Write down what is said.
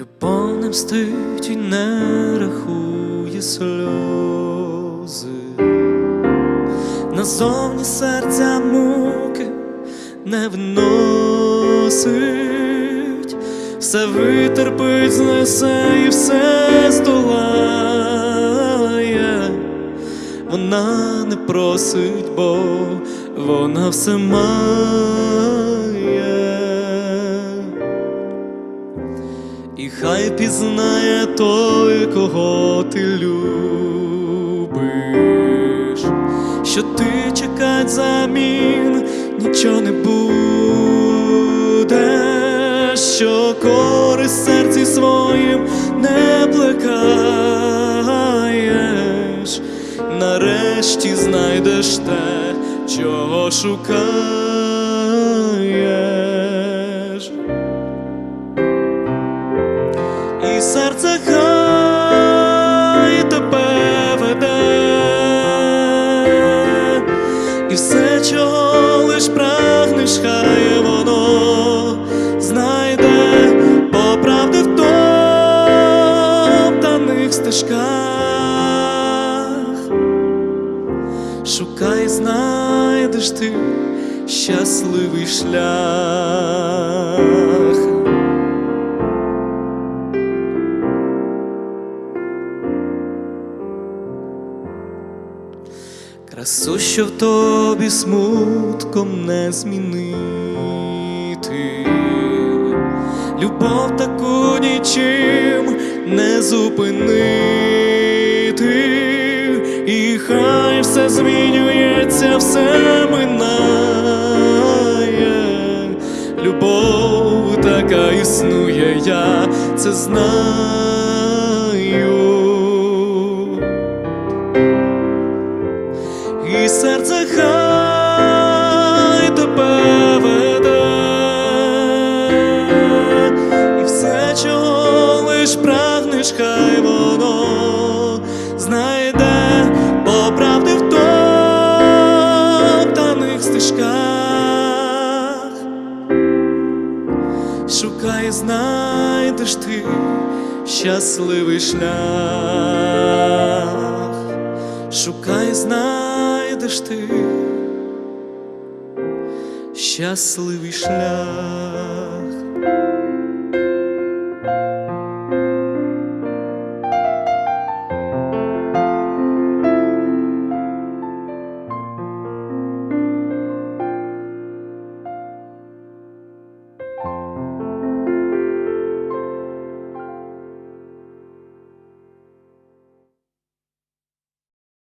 Любов не мстить і не рахує сльози, назовні серця муки не вносить, все витерпить, знесе і все здолає. Вона не просить, бо вона все має. Хай пізнає той, кого ти любиш, що ти чекать замін нічого не буде, що користь серці своїм не плекаєш, нарешті знайдеш те, чого шукаєш. І серце хай тебе веде, і все, чого лиш прагнеш, хай воно знайде по правди в топтаних стежках. Шукай, знайдеш ти щасливий шлях. Красу, що в тобі смутком не змінити, любов таку нічим не зупинити, і хай все змінюється, все минає. Любов така існує, я це знаю. Лиш прагнеш, хай воно знайде по правди в топтаних стежках. Шукай, знайдеш ти щасливий шлях. Шукай, знайдеш ти щасливий шлях.